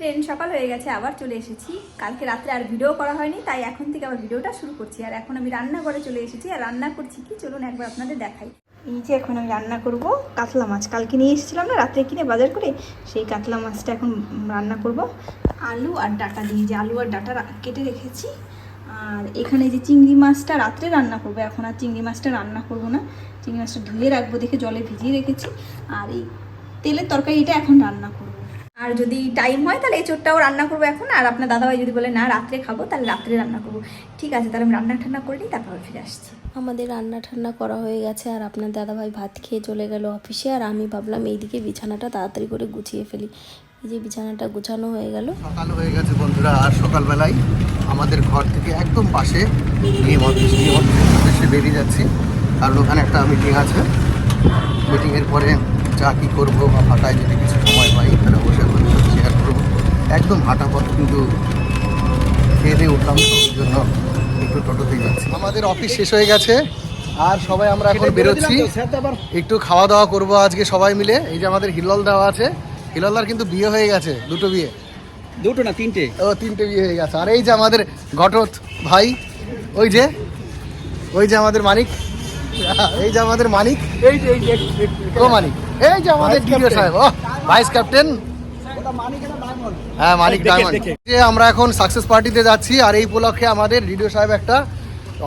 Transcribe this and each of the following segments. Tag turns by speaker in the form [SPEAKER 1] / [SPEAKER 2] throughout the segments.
[SPEAKER 1] Train সকাল হয়ে গেছে, আবার চলে এসেছি। কালকে রাত্রে আর ভিডিও করা হয়নি, তাই এখন থেকে আবার ভিডিওটা শুরু করছি। আর এখন আমি রান্নাঘরে চলে এসেছি, আর রান্না করছি কি চলুন একবার আপনাদের দেখাই। এই যে এখন আমি রান্না করব কাতলা মাছ। কালকে নিয়ে এসেছিলাম না, রাত্রে কিনে বাজার করে সেই কাতলা মাছটা এখন রান্না করব। আলু আর ডাটা দিয়ে, যে আলু আর ডাটা কেটে রেখেছি। আর এখানে যে চিংড়ি মাছটা রাত্রে রান্না করব, এখন আর চিংড়ি মাছটা রান্না করব না। চিংড়ি মাছটা ধুয়ে রাখব, দেখে জলে ভিজিয়ে রেখেছি। আর এই তেলের তরকারিটা এখন রান্না করব। আর যদি টাইম হয় তাহলে এই চোরটাও রান্না করব এখন। আর আপনার দাদাভাই যদি বলে না রাত্রে খাব তাহলে রাত্রে রান্না করব। ঠিক আছে তাহলে আমি রান্না ঠান্না করে নিই তারপর ফিরে আসছি।
[SPEAKER 2] আমাদের রান্না ঠান্না করা হয়ে গেছে আর আপনার দাদাভাই ভাত খেয়ে চলে গেল অফিসে আর আমি ভাবলাম এইদিকে বিছানাটা তাড়াতাড়ি করে গুছিয়ে ফেলি। এই যে বিছানাটা গুছানো হয়ে গেল।
[SPEAKER 3] সকাল হয়ে গেছে বন্ধুরা আর সকালবেলায় আমাদের ঘর থেকে একদম পাশে নিয়ম অফিস নিয়ম অফিসের বেরিয়ে যাচ্ছি। কারণ ওখানে একটা মিটিং আছে। মিটিংয়ের পরে যা কী করব বা ফাঁকায় যদি কিছু সময় পাই তাহলে বসে আপনাদের সাথে শেয়ার করব একদম হাঁটা পথ কিন্তু খেয়ে দিয়ে উঠলাম জন্য। একটু টোটোতেই যাচ্ছি। আমাদের অফিস শেষ হয়ে গেছে। আর সবাই আমরা এখন বেরোচ্ছি। একটু খাওয়া দাওয়া করব আজকে সবাই মিলে। এই যে আমাদের হিলল দেওয়া আছে। হিললদার কিন্তু বিয়ে হয়ে গেছে দুটো বিয়ে।
[SPEAKER 4] দুটো না তিনটে?
[SPEAKER 3] ও তিনটে বিয়ে হয়ে গেছে। আর এই যে আমাদের ঘটত ভাই ওই যে ওই যে আমাদের মানিক। এই যে আমাদের মানিক।
[SPEAKER 4] এই যে এই যে
[SPEAKER 3] ও মানিক। এই যে আমাদের ডিডিও সাহেব। ও ভাইস ক্যাপ্টেন হ্যাঁ মানিক ডায়মন্ড যে আমরা এখন সাকসেস পার্টিতে যাচ্ছি আর এই উপলক্ষে আমাদের ডিডিও সাহেব একটা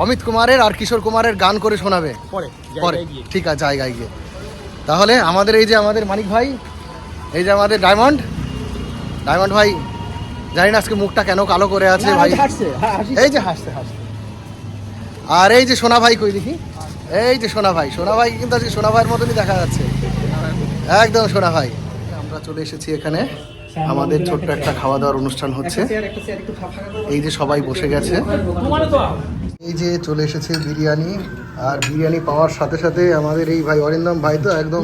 [SPEAKER 3] অমিত কুমারের আর কিশোর কুমারের গান করে শোনাবে।
[SPEAKER 4] পরে
[SPEAKER 3] পরে। ঠিক আছে জায়গায় গিয়ে। তাহলে আমাদের এই যে আমাদের মানিক ভাই এই যে আমাদের ডায়মন্ড ডায়মন্ড ভাই জানি না আজকে মুখটা কেন কালো করে আছে ভাই। এই যে হাসতে হাসতে আর এই যে সোনা ভাই কই দেখি? এই যে সোনা ভাই সোনা ভাই কিন্তু আজকে সোনা ভাইয়ের মতনই দেখা যাচ্ছে। একদম সোনা ভাই। আমরা চলে এসেছি এখানে। আমাদের ছোট্ট একটা খাওয়া দাওয়ার অনুষ্ঠান হচ্ছে। এই যে সবাই বসে গেছে। এই যে চলে এসেছে বিরিয়ানি আর বিরিয়ানি পাওয়ার সাথে সাথে আমাদের এই ভাই অরিন্দম ভাই তো একদম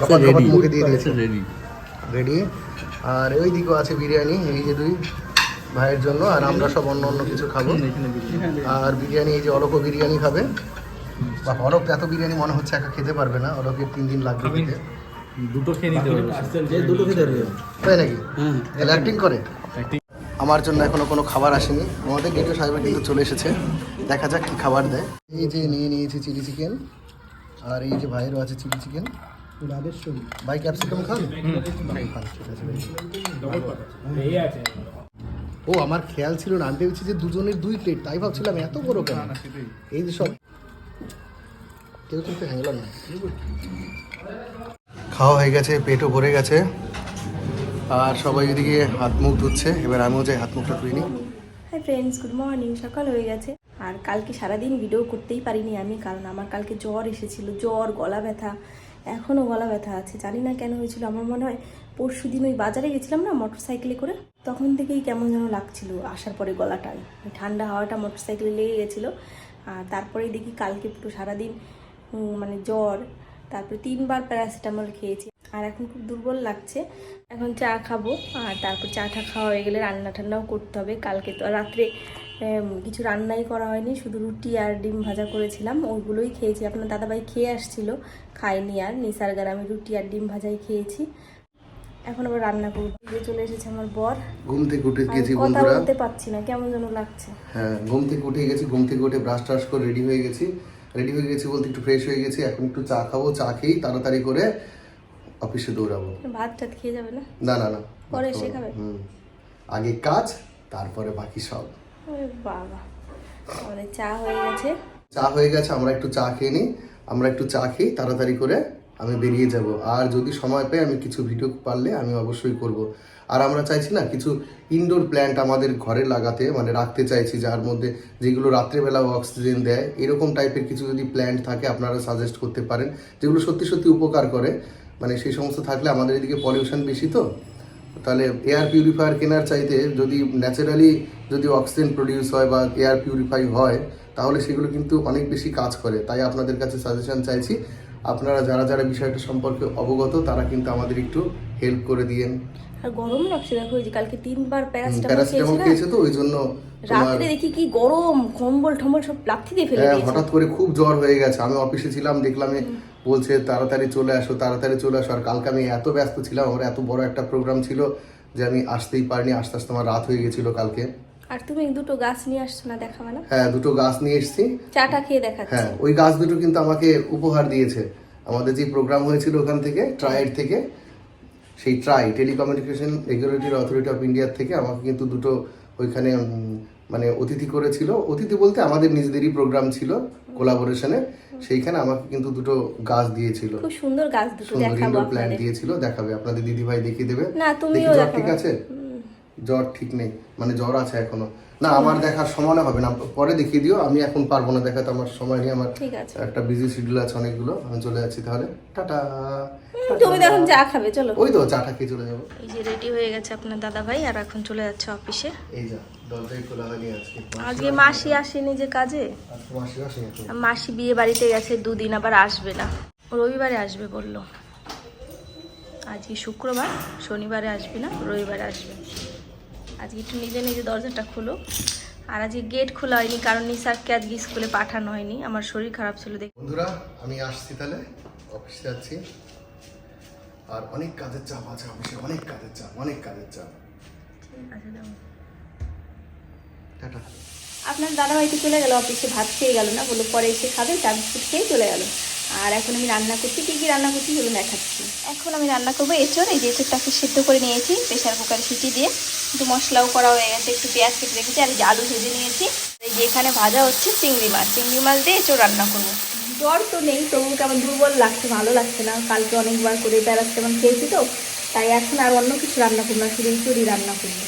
[SPEAKER 3] কপাত কপাত মুখে দিয়ে দিয়েছে। রেডি আর ওই দিকেও আছে বিরিয়ানি এই যে দুই ভাইয়ের জন্য আর আমরা সব অন্য অন্য কিছু খাব। আর বিরিয়ানি এই যে অলোকও বিরিয়ানি খাবে। বা অলোক এত বিরিয়ানি মনে হচ্ছে একা খেতে পারবে না অলোকের তিন দিন লাগবে খেতে।
[SPEAKER 5] দুটো খেয়ে নিতে পারবে
[SPEAKER 4] যে দুটো খেতে পারবে।
[SPEAKER 3] তাই নাকি?
[SPEAKER 4] হ্যাঁ।
[SPEAKER 3] তাহলে অ্যাক্টিং করে? আমার জন্য এখনও কোনো খাবার আসেনি। আমাদের গেটে সাহেবের কিন্তু চলে এসেছে। দেখা যাক কি খাবার দেয়। এই যে নিয়ে নিয়েছি চিলি চিকেন আর এই যে ভাইয়েরও আছে চিলি চিকেন ভাই ক্যাপসিকাম খান। ও আমার খেয়াল ছিল না। আমি ভেবেছি যে দুজনের দুই প্লেট তাই ভাবছিলাম এত বড় কেন? এই যে সব। কেউ কিন্তু হ্যাংলার না। খাওয়া হয়ে গেছে, পেটও ভরে গেছে। আর সবাই এদিকে হাত মুখ ধুচ্ছে, এবার আমিও যাই হাত মুখটা ধুয়ে নিই।
[SPEAKER 1] হাই ফ্রেন্ডস গুড মর্নিং সকাল হয়ে গেছে। আর কালকে সারাদিন ভিডিও করতেই পারিনি আমি, কারণ আমার কালকে জ্বর এসেছিল, জ্বর, গলা ব্যথা এখনও গলা ব্যথা আছে। জানি না কেন হয়েছিল, আমার মনে হয় পরশু দিন ওই বাজারে গেছিলাম না মোটর সাইকেলে করে? তখন থেকেই কেমন যেন লাগছিল আসার পরে গলাটায়। ঠান্ডা হাওয়াটা মোটর সাইকেলে লেগে গেছিল। আর তারপরেই দেখি কালকে পুরো সারাদিন মানে জ্বর তারপরে তিনবার প্যারাসিটামল খেয়েছি। আর এখন খুব দুর্বল লাগছে। এখন চা খাব। আর তারপর চা টা খাওয়া হয়ে গেলে রান্না ঠান্নাও করতে হবে। কালকে তো রাত্রে কিছু রান্নাই করা হয়নি। শুধু রুটি আর ডিম ভাজা করেছিলাম। ওইগুলোই খেয়েছি। আপনার দাদাভাই খেয়ে আসছিল। খাইনি আর। নিসার আমি রুটি আর ডিম ভাজাই খেয়েছি। এখন আবার রান্না করব। চলে এসেছে আমার বর।
[SPEAKER 3] ঘুম থেকে উঠে গেছি
[SPEAKER 1] কথা বলতে পারছি না। কেমন যেন লাগছে।
[SPEAKER 3] হ্যাঁ ঘুম থেকে উঠে গেছি। ঘুম থেকে উঠে ব্রাশ টাশ করে রেডি হয়ে গেছি। রেডি হয়ে গেছি বলতে একটু ফ্রেশ হয়ে গেছি এখন একটু চা খাব চা খেয়েই তাড়াতাড়ি করে অফিসে দৌড়াবো।
[SPEAKER 1] ভাত টাত খেয়ে যাবে না?
[SPEAKER 3] না না না
[SPEAKER 1] পরে এসে খাবে?
[SPEAKER 3] হুম। আগে কাজ তারপরে বাকি সব।
[SPEAKER 1] বাবা আমাদের চা হয়ে গেছে।
[SPEAKER 3] চা হয়ে গেছে আমরা একটু চা খেয়ে নিই। আমরা একটু চা খেয়ে তাড়াতাড়ি করে আমি বেরিয়ে যাব। আর যদি সময় পাই, আমি কিছু ভিডিও পারলে আমি অবশ্যই করব। আর আমরা চাইছি না, কিছু ইনডোর প্ল্যান্ট আমাদের ঘরে লাগাতে মানে রাখতে চাইছি, যার মধ্যে যেগুলো রাত্রেবেলা অক্সিজেন দেয়, এরকম টাইপের কিছু যদি প্ল্যান্ট থাকে, আপনারা সাজেস্ট করতে পারেন, যেগুলো সত্যি সত্যি উপকার করে। মানে সেই সমস্ত থাকলে আমাদের এদিকে পলিউশন বেশি তো। তাহলে এয়ার পিউরিফায়ার কেনার চাইতে যদি ন্যাচারালি যদি অক্সিজেন প্রডিউস হয় বা এয়ার পিউরিফাই হয়, তাহলে সেগুলো কিন্তু অনেক বেশি কাজ করে। তাই আপনাদের কাছে সাজেশন চাইছি আপনারা যারা যারা বিষয়টা সম্পর্কে অবগত তারা কিন্তু আমাদের একটু হেল্প করে দিয়েন।
[SPEAKER 1] আর গরম লাগছে দেখো ওই যে কালকে তিনবার প্যারাসিটামল খেয়েছে
[SPEAKER 3] তো? ওই জন্য
[SPEAKER 1] রাত্রে দেখি কি গরম কম্বল টম্বল সব লাথি দিয়ে ফেলে
[SPEAKER 3] হ্যাঁ
[SPEAKER 1] দিয়েছে।
[SPEAKER 3] হঠাৎ করে খুব জ্বর হয়ে গেছে। আমি অফিসে ছিলাম দেখলাম বলছে তাড়াতাড়ি চলে আসো তাড়াতাড়ি চলে আসো। আর কালকে আমি এত ব্যস্ত ছিলাম আমার এত বড় একটা প্রোগ্রাম ছিল যে আমি আসতেই পারিনি আস্তে আস্তে আমার রাত হয়ে গেছিল কালকে।
[SPEAKER 1] আর তুমি দুটো গাছ নিয়ে আসছো না দেখাবে না
[SPEAKER 3] হ্যাঁ দুটো গাছ নিয়ে এসেছি।
[SPEAKER 1] চাটা খেয়ে দেখাচ্ছি।
[SPEAKER 3] হ্যাঁ ওই গাছ দুটো কিন্তু আমাকে উপহার দিয়েছে। আমাদের যে প্রোগ্রাম হয়েছিল ওখান থেকে ট্রাইড থেকে সেই TRAI telecommunication regulatory authority of ইন্ডিয়ার থেকে আমাকে কিন্তু দুটো ওইখানে মানে অতিথি করেছিল। অতিথি বলতে আমাদের নিজেদেরই প্রোগ্রাম ছিল কোলাবোরেশনে সেইখানে আমাকে কিন্তু দুটো গাছ দিয়েছিল।
[SPEAKER 1] খুব সুন্দর গাছ দুটো
[SPEAKER 3] সুন্দর
[SPEAKER 1] দেখাবো
[SPEAKER 3] ইনডোর প্ল্যান্ট দিয়েছিল দেখাবে। আপনাদের দিদি ভাই দেখিয়ে দেবে।
[SPEAKER 1] না, তুমিও।
[SPEAKER 3] ঠিক আছে? জ্বর ঠিক নেই মানে জ্বর আছে এখনও। না আমার দেখার সময় হবে না পরে দেখিয়ে দিও আমি এখন পারব না দেখাতে আমার সময় নেই আমার
[SPEAKER 1] ঠিক আছে।
[SPEAKER 3] একটা বিজি শিডিউল আছে অনেকগুলো আমি চলে যাচ্ছি তাহলে। টাটা।
[SPEAKER 1] তুমি এখন চা খাবে চলো।
[SPEAKER 3] ওই তো চাটা খেয়ে চলে যাব।
[SPEAKER 1] এই যে রেডি হয়ে গেছে আপনার দাদা ভাই আর এখন চলে যাচ্ছে অফিসে
[SPEAKER 3] এই যা দরজায় খোলা হয়নি আজকে
[SPEAKER 1] আজকে মাসি আসেনি যে কাজে?
[SPEAKER 3] মাসি আসেনি
[SPEAKER 1] মাসি বিয়ে বাড়িতে গেছে দুদিন আবার আসবে না। রবিবারে আসবে বলল। আজকে শুক্রবার শনিবারে আসবে না রবিবারে আসবে। আজকে একটু নিজে নিজে দরজাটা খুলো। আর আজকে গেট খোলা হয়নি কারণ নিসারকে আজকে স্কুলে পাঠানো হয়নি। আমার শরীর খারাপ ছিল দেখ।
[SPEAKER 3] বন্ধুরা আমি আসছি তাহলে। অফিসে যাচ্ছি। আর অনেক কাজের চাপ আছে অফিসে অনেক কাজের চাপ অনেক কাজের চাপ। টাটা।
[SPEAKER 1] আপনার দাদা তো চলে গেল অফিসে ভাত খেয়ে গেল না বলল পরে এসে খাবে চা বিস্কুট খেয়েই চলে গেল। আর এখন আমি রান্না করছি কী কী রান্না করছি চলুন দেখাচ্ছি। এখন আমি রান্না করব এঁচড় এই যে এঁচড়টাকে সিদ্ধ করে নিয়েছি প্রেশার কুকারে সিটি দিয়ে। একটু মশলাও করা হয়ে গেছে একটু পেঁয়াজ কেটে রেখেছি আর এই আলু ভেজে নিয়েছি। এই যে এখানে ভাজা হচ্ছে চিংড়ি মাছ চিংড়ি মাছ দিয়ে এঁচড় রান্না করব। জ্বর তো নেই তবু কেমন দুর্বল লাগছে ভালো লাগছে না। কালকে অনেকবার করে প্যারাসিটামল খেয়েছি তো তাই এখন আর অন্য কিছু রান্না করব না শুধু এঁচড়ই রান্না করব।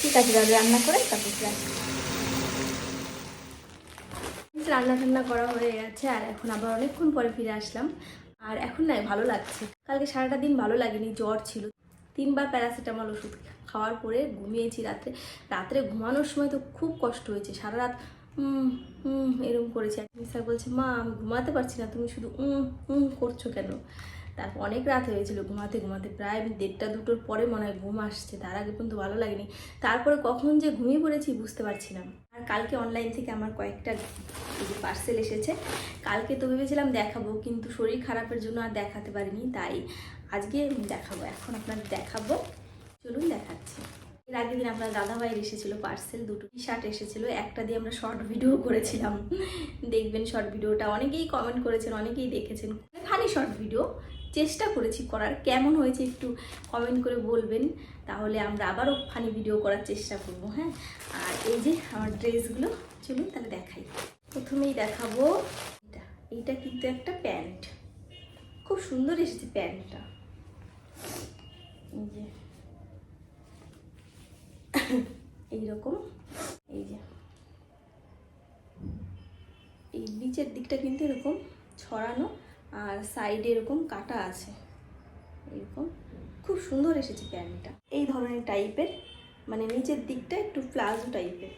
[SPEAKER 1] ঠিক আছে দাদা রান্না করে তারপর রান্না টান্না করা হয়ে গেছে আর এখন আবার অনেকক্ষণ পরে ফিরে আসলাম। আর এখন না ভালো লাগছে। কালকে সারাটা দিন ভালো লাগেনি জ্বর ছিল। তিনবার প্যারাসিটামল ওষুধ খাওয়ার পরে ঘুমিয়েছি রাত্রে। রাত্রে ঘুমানোর সময় তো খুব কষ্ট হয়েছে। সারা রাত এরকম করেছি। স্যার বলছে, মা, আমি ঘুমাতে পারছি না, তুমি শুধু উম করছ কেন? তারপর অনেক রাত হয়েছিল ঘুমাতে ঘুমাতে। প্রায় দেড়টা দুটোর পরে মনে হয় ঘুম আসছে। তার আগে পর্যন্ত ভালো লাগেনি। তারপরে কখন যে ঘুমিয়ে পড়েছি বুঝতে পারছি না। আর কালকে অনলাইন থেকে আমার কয়েকটা পার্সেল এসেছে। কালকে তো ভেবেছিলাম দেখাবো, কিন্তু শরীর খারাপের জন্য আর দেখাতে পারিনি। তাই আজকে দেখাবো, এখন আপনার দেখাবো। চলুন দেখাচ্ছি। এর আগের দিন আপনার দাদাভাইয়ের এসেছিল পার্সেল দুটো টি শার্ট এসেছিল, একটা দিয়ে আমরা শর্ট ভিডিও করেছিলাম। দেখবেন শর্ট ভিডিওটা অনেকেই কমেন্ট করেছেন, অনেকেই দেখেছেন। খালি শর্ট ভিডিও চেষ্টা করেছি করার, কেমন হয়েছে একটু কমেন্ট করে বলবেন। তাহলে আমরা আবারও ফানি ভিডিও করার চেষ্টা করব হ্যাঁ? আর এই যে আমার ড্রেসগুলো চলুন তাহলে দেখাই। প্রথমেই দেখাবো এটা। এইটা কিন্তু একটা প্যান্ট। খুব সুন্দর এসেছে প্যান্টটা। এই যে। এইরকম। এই যে। এই নিচের দিকটা কিন্তু এরকম ছড়ানো আর সাইডে এরকম কাটা আছে। এরকম খুব সুন্দর এসেছে প্যান্টটা এই ধরনের টাইপের মানে নিচের দিকটা একটু প্লাজো টাইপের।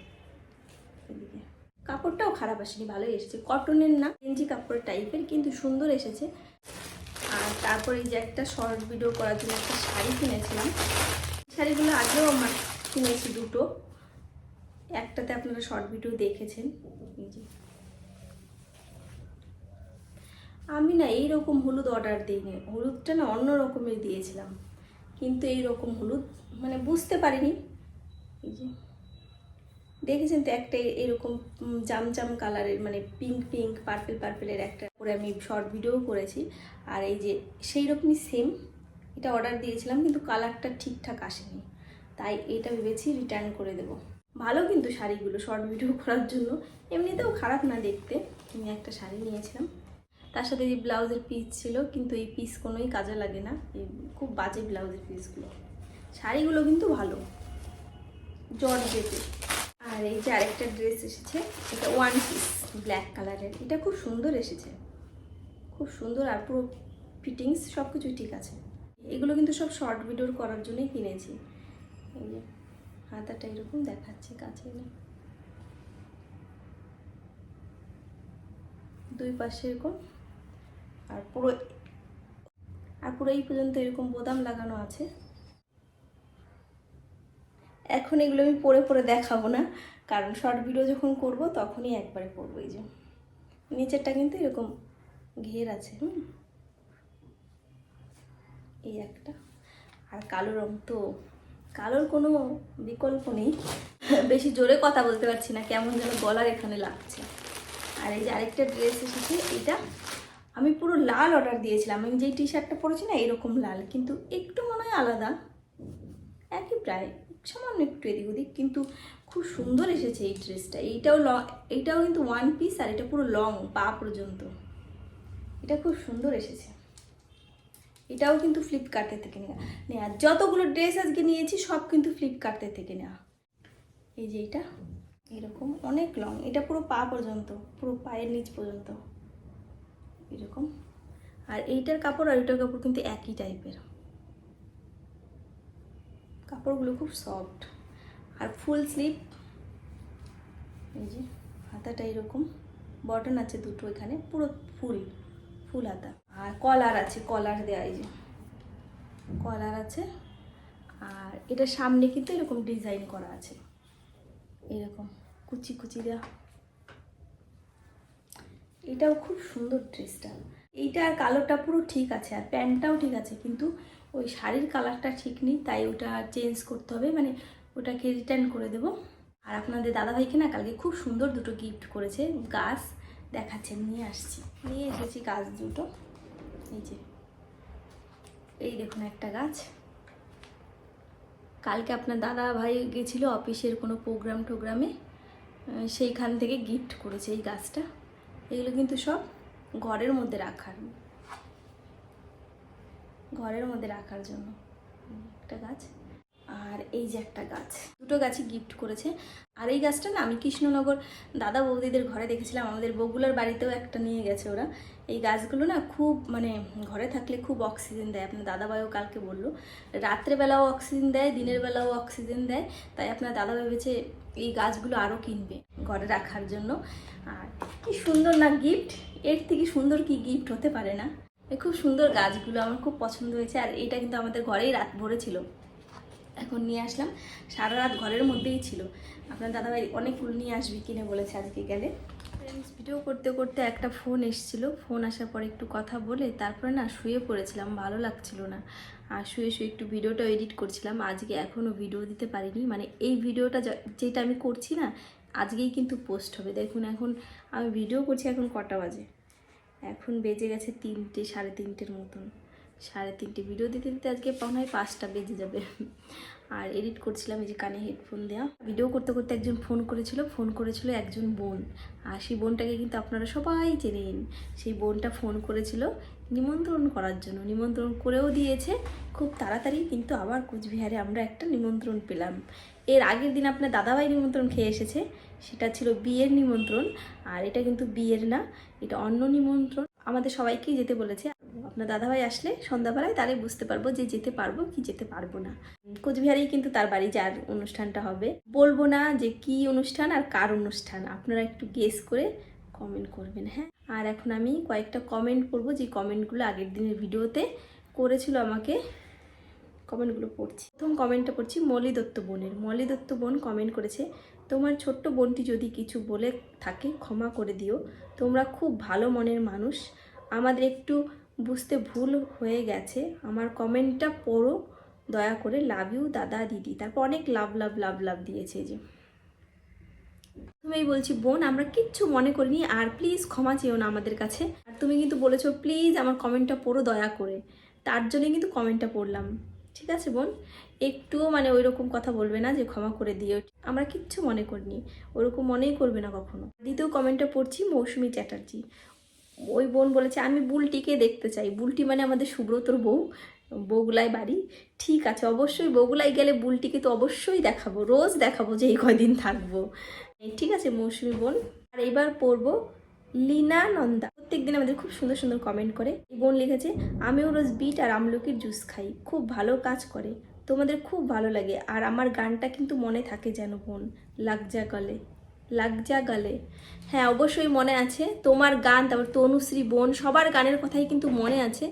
[SPEAKER 1] কাপড়টাও খারাপ আসেনি, ভালোই এসেছে। কটনের না, গেঞ্জি কাপড় টাইপের, কিন্তু সুন্দর এসেছে। আর তারপরে যে একটা শর্ট ভিডিও করার জন্য একটা শাড়ি কিনেছিলাম। শাড়িগুলো আগেও আমার কিনেছি দুটো। একটাতে আপনারা শর্ট ভিডিও দেখেছেন। আমি না এই রকম হলুদ অর্ডার দিইনি। হলুদটা না অন্য রকমের দিয়েছিলাম। কিন্তু এই রকম হলুদ মানে বুঝতে পারিনি। দেখেছেন তো একটা এরকম উম, জাম জাম কালারের মানে পিঙ্ক পিঙ্ক পার্পেল পার্পেলের একটা করে আমি শর্ট ভিডিও করেছি। আর এই যে সেই রকমই সেম এটা অর্ডার দিয়েছিলাম কিন্তু কালারটা ঠিকঠাক আসেনি। তাই এটা ভেবেছি রিটার্ন করে দেব। ভালো কিন্তু শাড়িগুলো শর্ট ভিডিও করার জন্য। এমনিতেও খারাপ না দেখতে। আমি একটা শাড়ি নিয়েছিলাম। তার সাথে এই ব্লাউজের পিস ছিল, কিন্তু এই পিস কোনোই কাজে লাগে না। এই খুব বাজে ব্লাউজের পিসগুলো শাড়িগুলো কিন্তু ভালো। জর্জ যেতে আর এই যে আরেকটা ড্রেস এসেছে, এটা ওয়ান পিস ব্ল্যাক কালারের এটা খুব সুন্দর এসেছে। খুব সুন্দর আর পুরো ফিটিংস সব কিছুই ঠিক আছে। এগুলো কিন্তু সব শর্ট ভিডিওর করার জন্যই কিনেছি। এই যে হাতাটা এরকম দেখাচ্ছে কাছে এনে। দুই পাশে এরকম, আর পুরো আর পুরো এই পর্যন্ত এরকম বোদাম লাগানো আছে। এখন এগুলো আমি পরে পরে দেখাবো না, কারণ শর্ট ভিডিও যখন করব তখনই একবারে করব এই যে। নিচেরটা কিন্তু এরকম ঘের আছে, হুম। এই একটা। আর কালো রং তো কালোর কোনো বিকল্প নেই। বেশি জোরে কথা বলতে পারছি না, কেমন যেন গলার এখানে লাগছে। আর এই যে আরেকটা ড্রেস এসেছে, এটা আমি পুরো লাল অর্ডার দিয়েছিলাম। আমি যেই টি শার্টটা পরেছি না, এরকম লাল, কিন্তু একটু মনে হয় আলাদা। একই প্রায়, সামান্য একটু এদিক ওদিক, কিন্তু খুব সুন্দর এসেছে এই ড্রেসটা এইটাও ল, এইটাও কিন্তু ওয়ান পিস আর এটা পুরো লং পা পর্যন্ত। এটা খুব সুন্দর এসেছে। এটাও কিন্তু ফ্লিপকার্টের থেকে নেওয়া নেওয়া যতগুলো ড্রেস আজকে নিয়েছি, সব কিন্তু ফ্লিপকার্টের থেকে নেওয়া এই যে এটা, এরকম অনেক লং এটা পুরো পা পর্যন্ত, পুরো পায়ের নিচ পর্যন্ত। এরকম। আর এইটার কাপড় আর এইটার কাপড় কিন্তু একই টাইপের কাপড়গুলো খুব সফট আর ফুল স্লিভ এই যে, হাতাটা এরকম। বটন আছে দুটো এখানে, পুরো ফুল ফুল হাতা আর কলার আছে, কলার দেওয়া এই যে। কলার আছে। আর এটা সামনে কিন্তু এরকম ডিজাইন করা আছে। এরকম কুচি কুচি দেওয়া এটাও খুব সুন্দর ড্রেসটা। এইটা আর কালোটা পুরো ঠিক আছে, আর প্যান্টটাও ঠিক আছে, কিন্তু ওই শাড়ির কালারটা ঠিক নেই, তাই ওটা চেঞ্জ করতে হবে মানে ওটাকে রিটার্ন করে দেবো। আর আপনাদের দাদাভাইকে না কালকে খুব সুন্দর দুটো গিফট করেছে, গাছ। দেখাচ্ছেন, নিয়ে আসছি। নিয়ে এসেছি গাছ দুটো। এই যে, এই দেখুন একটা গাছ। কালকে আপনার দাদা ভাই গেছিল অফিসের কোনো প্রোগ্রাম টোগ্রামে সেইখান থেকে গিফট করেছে এই গাছটা। এগুলো কিন্তু সব ঘরের মধ্যে রাখার। ঘরের মধ্যে রাখার জন্য। একটা গাছ। আর এই যে একটা গাছ, দুটো গাছই গিফট করেছে। আর এই গাছটা না, আমি কৃষ্ণনগর দাদা বৌদিদের ঘরে দেখেছিলাম, আমাদের বগুলার বাড়িতেও একটা নিয়ে গেছে ওরা। এই গাছগুলো না খুব মানে ঘরে থাকলে খুব অক্সিজেন দেয়। আপনার দাদাভাইও কালকে বলল, রাত্রেবেলাও অক্সিজেন দেয়, দিনের বেলাও অক্সিজেন দেয়। তাই আপনার দাদা ভেবেছে এই গাছগুলো আরও কিনবে ঘরে রাখার জন্য। আর কি সুন্দর না গিফট এর থেকে সুন্দর কি গিফট হতে পারে না? খুব সুন্দর গাছগুলো, আমার খুব পছন্দ হয়েছে। আর এটা কিন্তু আমাদের ঘরেই রাত ভরে ছিল এখন নিয়ে আসলাম। সারা রাত ঘরের মধ্যেই ছিল। আপনার দাদাভাই অনেক ফুল নিয়ে আসবি কিনে বলেছে আজকে গেলে। ভিডিও করতে করতে একটা ফোন এসেছিল। ফোন আসার পরে একটু কথা বলে তারপরে না শুয়ে পড়েছিলাম, ভালো লাগছিল না। আর শুয়ে শুয়ে একটু ভিডিওটা এডিট করছিলাম। আজকে এখনও ভিডিও দিতে পারিনি। মানে এই ভিডিওটা যেটা আমি করছি না, আজকেই কিন্তু পোস্ট হবে। দেখুন এখন আমি ভিডিও করছি এখন কটা বাজে? এখন বেজে গেছে তিনটে, সাড়ে তিনটের মতন। সাড়ে তিনটে ভিডিও দিতে দিতে আজকে হয় পাঁচটা বেজে যাবে। আর এডিট করছিলাম এই যে কানে হেডফোন দেওয়া ভিডিও করতে করতে একজন ফোন করেছিল ফোন করেছিল একজন বোন। আর সেই বোনটাকে কিন্তু আপনারা সবাই চেনেন। সেই বোনটা ফোন করেছিল নিমন্ত্রণ করার জন্য। নিমন্ত্রণ করেও দিয়েছে। খুব তাড়াতাড়ি কিন্তু আবার কুচবিহারে আমরা একটা নিমন্ত্রণ পেলাম। এর আগের দিন আপনার দাদাভাই নিমন্ত্রণ খেয়ে এসেছে। সেটা ছিল বিয়ের নিমন্ত্রণ। আর এটা কিন্তু বিয়ের না, এটা অন্য নিমন্ত্রণ। আমাদের সবাইকেই যেতে বলেছে। আপনার দাদাভাই আসলে সন্ধ্যাবেলায় তাহলে বুঝতে পারব যে যেতে পারব কি যেতে পারব না। কোচবিহারেই কিন্তু তার বাড়ি যার অনুষ্ঠানটা হবে। বলব না যে কি অনুষ্ঠান আর কার অনুষ্ঠান, আপনারা একটু গেস করে কমেন্ট করবেন হ্যাঁ? আর এখন আমি কয়েকটা কমেন্ট করব যে কমেন্টগুলো আগের দিনের ভিডিওতে করেছিল আমাকে কমেন্টগুলো পড়ছি। প্রথম কমেন্টটা পড়ছি মলি দত্ত বোনের। মলি দত্ত বোন কমেন্ট করেছে, তোমার ছোট্ট বোনটি যদি কিছু বলে থাকে, ক্ষমা করে দিও। তোমরা খুব ভালো মনের মানুষ। আমাদের একটু বুঝতে ভুল হয়ে গেছে। আমার কমেন্টটা পড়ো, দয়া করে লাভ ইউ দাদা দিদি। তারপর অনেক লাভ লাভ লাভ লাভ দিয়েছে যে। প্রথমেই বলছি, বোন, আমরা কিচ্ছু মনে করিনি, আর প্লিজ ক্ষমা চেও না আমাদের কাছে। আর তুমি কিন্তু বলেছ প্লিজ আমার কমেন্টটা পড়ো দয়া করে। তার জন্য কিন্তু কমেন্টটা পড়লাম। ঠিক আছে, বোন? একটুও মানে ওই রকম কথা বলবে না যে ক্ষমা করে দিও। আমরা কিচ্ছু মনে করিনি। ওরকম মনেই করবে না কখনো। দ্বিতীয় কমেন্টটা পড়ছি, মৌসুমি চ্যাটার্জি। ওই বোন বলেছে, আমি বুলটিকে দেখতে চাই। বুলটি মানে আমাদের সুব্রতর বউ বগুলায় বাড়ি। ঠিক আছে, অবশ্যই বগুলায় গেলে বুলটিকে তো অবশ্যই দেখাবো, রোজ দেখাবো যে এই কয়দিন থাকব। ঠিক আছে মৌসুমি বোন। আর এবার পড়ব লীনা নন্দা প্রত্যেকদিন আমাদের খুব সুন্দর সুন্দর কমেন্ট করে। বোন লিখেছে, আমিও রোজ বিট আর আমলকির জুস খাই। খুব ভালো কাজ করে। তোমাদের খুব ভালো লাগে। আর আমার গানটা কিন্তু মনে থাকে যেন বোন লাগজা গলে লাগজা গালে। হ্যাঁ অবশ্যই মনে আছে। তোমার গান, তারপর তনুশ্রী বোন, সবার গানের কথাই কিন্তু মনে আছে।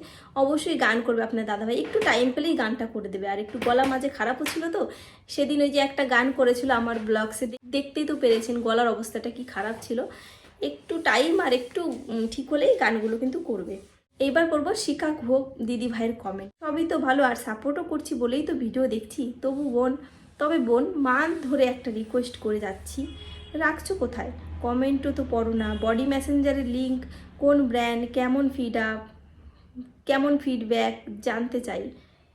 [SPEAKER 1] অবশ্যই গান করবে আপনার দাদাভাই। একটু টাইম পেলেই গানটা করে দেবে। আর একটু গলা মাঝে খারাপও ছিল তো, সেদিন ওই যে একটা গান করেছিল আমার ব্লগসে দেখতেই তো পেরেছেন গলার অবস্থাটা কি খারাপ ছিল। একটু টাইম আর একটু ঠিক হলেই গানগুলো কিন্তু করবে। এইবার করব শিকা ঘোক দিদি ভাইয়ের কমেন্ট সবই তো ভালো, আর সাপোর্টও করছি বলেই তো ভিডিও দেখছি। তবু বোন, তবে বোন, মান ধরে একটা রিকোয়েস্ট করে যাচ্ছি। রাখছো কোথায়? কমেন্টও তো পড়ো না। বডি মেসেঞ্জারের লিঙ্ক কোন ব্র্যান্ড, কেমন ফিড আপ কেমন ফিডব্যাক জানতে চাই।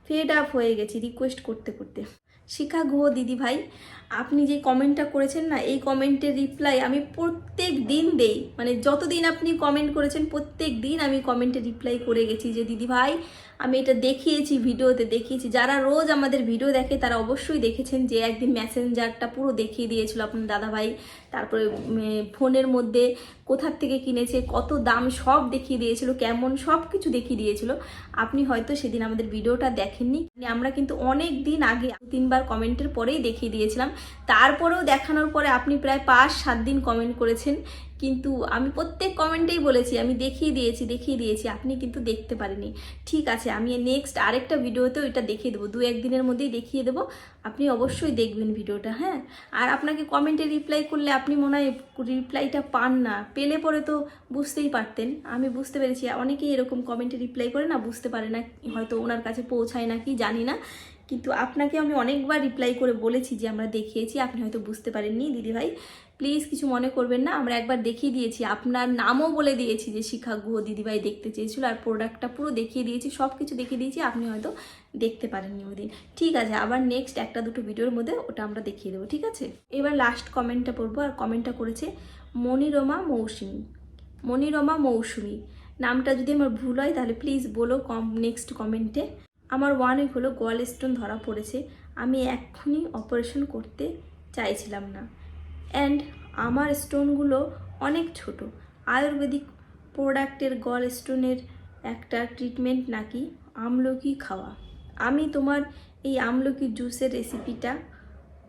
[SPEAKER 1] ফেড আপ হয়ে গেছি রিকোয়েস্ট করতে করতে। শিখা গুহ, দিদি ভাই, আপনি যে কমেন্টটা করেছেন না, এই কমেন্টের রিপ্লাই আমি প্রত্যেক দিন দেই। মানে যতদিন আপনি কমেন্ট করেছেন, প্রত্যেক দিন আমি কমেন্টে রিপ্লাই করে গেছি যে, দিদি ভাই আমি এটা দেখিয়েছি, ভিডিওতে দেখিয়েছি। যারা রোজ আমাদের ভিডিও দেখে, তারা অবশ্যই দেখেছেন যে একদিন মেসেঞ্জারটা পুরো দেখিয়ে দিয়েছিল আপনার দাদাভাই। তারপরে ফোনের মধ্যে কোথার থেকে কিনেছে, কত দাম সব দেখিয়ে দিয়েছিল, কেমন সব কিছু দেখিয়ে দিয়েছিল। আপনি হয়তো সেদিন আমাদের ভিডিওটা দেখেননি। আমরা কিন্তু অনেক দিন আগে তিনবার কমেন্টের পরেই দেখিয়ে দিয়েছিলাম। তারপরেও দেখানোর পরে আপনি প্রায় পাঁচ, সাত দিন কমেন্ট করেছেন কিন্তু আমি প্রত্যেক কমেন্টেই বলেছি, আমি দেখিয়ে দিয়েছি দেখিয়ে দিয়েছি, আপনি কিন্তু দেখতে পারেনি ঠিক আছে, আমি নেক্সট আরেকটা ভিডিওতেও এটা দেখিয়ে দেবো, দু একদিনের মধ্যেই দেখিয়ে দেবো, আপনি অবশ্যই দেখবেন ভিডিওটা হ্যাঁ? আর আপনাকে কমেন্টে রিপ্লাই করলে আপনি মনে হয় রিপ্লাইটা পান না, পেলে পরে তো বুঝতেই পারতেন। আমি বুঝতে পেরেছি, অনেকেই এরকম কমেন্টে রিপ্লাই করে না, বুঝতে পারে না, হয়তো ওনার কাছে পৌঁছায় না, কি জানি না। কিন্তু আপনাকে আমি অনেকবার রিপ্লাই করে বলেছি যে আমরা দেখিয়েছি, আপনি হয়তো বুঝতে পারেননি, দিদিভাই। প্লিজ কিছু মনে করবেন না, আমরা একবার দেখিয়ে দিয়েছি। আপনার নামও বলে দিয়েছি যে শিখা গুহ দিদিভাই দেখতে চেয়েছিল আর প্রোডাক্টটা পুরো দেখিয়ে দিয়েছি সব কিছু দেখিয়ে দিয়েছি, আপনি হয়তো দেখতে পারেননি ওই দিন ঠিক আছে, আবার নেক্সট একটা দুটো ভিডিওর মধ্যে ওটা আমরা দেখিয়ে দেবো, ঠিক আছে? এবার লাস্ট কমেন্টটা পড়ব, আর কমেন্টটা করেছে মনিরমা মৌসুমী। মনিরমা মৌসুমী। নামটা যদি আমার ভুল হয়, তাহলে প্লিজ বলো কম নেক্সট কমেন্টে আমার ওয়ান উইক হলো গোয়াল স্টোন ধরা পড়েছে। আমি এক্ষুনি অপারেশন করতে চাইছিলাম না। অ্যান্ড আমার স্টোনগুলো অনেক ছোট। আয়ুর্বেদিক প্রোডাক্টের গল স্টোনের একটা ট্রিটমেন্ট নাকি আমলকি খাওয়া। আমি তোমার এই আমলকি জুসের রেসিপিটা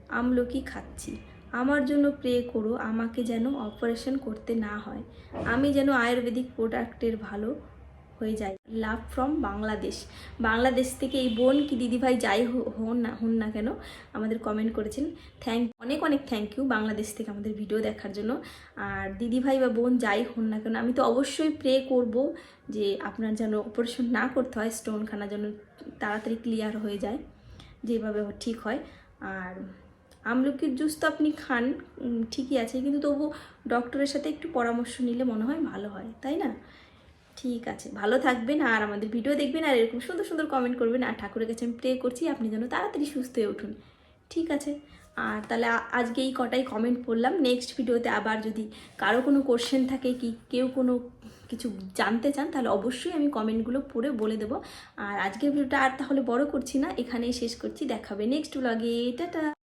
[SPEAKER 1] আমলকি খাচ্ছি। আমার জন্য প্রে করো, আমাকে যেন অপারেশন করতে না হয়। আমি যেন আয়ুর্বেদিক প্রোডাক্টের ভালো হয়ে যায়। Love from Bangladesh. বাংলাদেশ থেকে এই বোন কি দিদিভাই যাই হন না হন না কেন? আমাদের কমেন্ট করেছেন। থ্যাংক অনেক অনেক থ্যাংক ইউ বাংলাদেশ থেকে আমাদের ভিডিও দেখার জন্য। আর দিদিভাই বা বোন যাই হন না কেন, আমি তো অবশ্যই প্রে করব যে আপনার যেন অপারেশন না করতে হয় স্টোনখানা যেন তাড়াতাড়ি ক্লিয়ার হয়ে যায়, যেভাবে ঠিক হয়। আর আমলকির জুস তো আপনি খান ঠিকই আছে, কিন্তু তবু ডক্টরের সাথে একটু পরামর্শ নিলে মনে হয় ভালো হয়, তাই না? ঠিক আছে, ভালো থাকবেন আর আমাদের ভিডিও দেখবেন আর এরকম সুন্দর সুন্দর কমেন্ট করবেন আর ঠাকুরের কাছে আমি প্রে করছি আপনি যেন তাড়াতাড়ি সুস্থ হয়ে উঠুন। ঠিক আছে? আর তাহলে আজকে এই কটাই কমেন্ট করলাম। নেক্সট ভিডিওতে আবার যদি কারও কোনো কোশ্চেন থাকে কি কেউ কোনো কিছু জানতে চান, তাহলে অবশ্যই আমি কমেন্টগুলো পড়ে বলে দেবো। আর আজকের ভিডিওটা আর তাহলে বড় করছি না, এখানেই শেষ করছি। দেখাবে নেক্সট ব্লগে টাটা!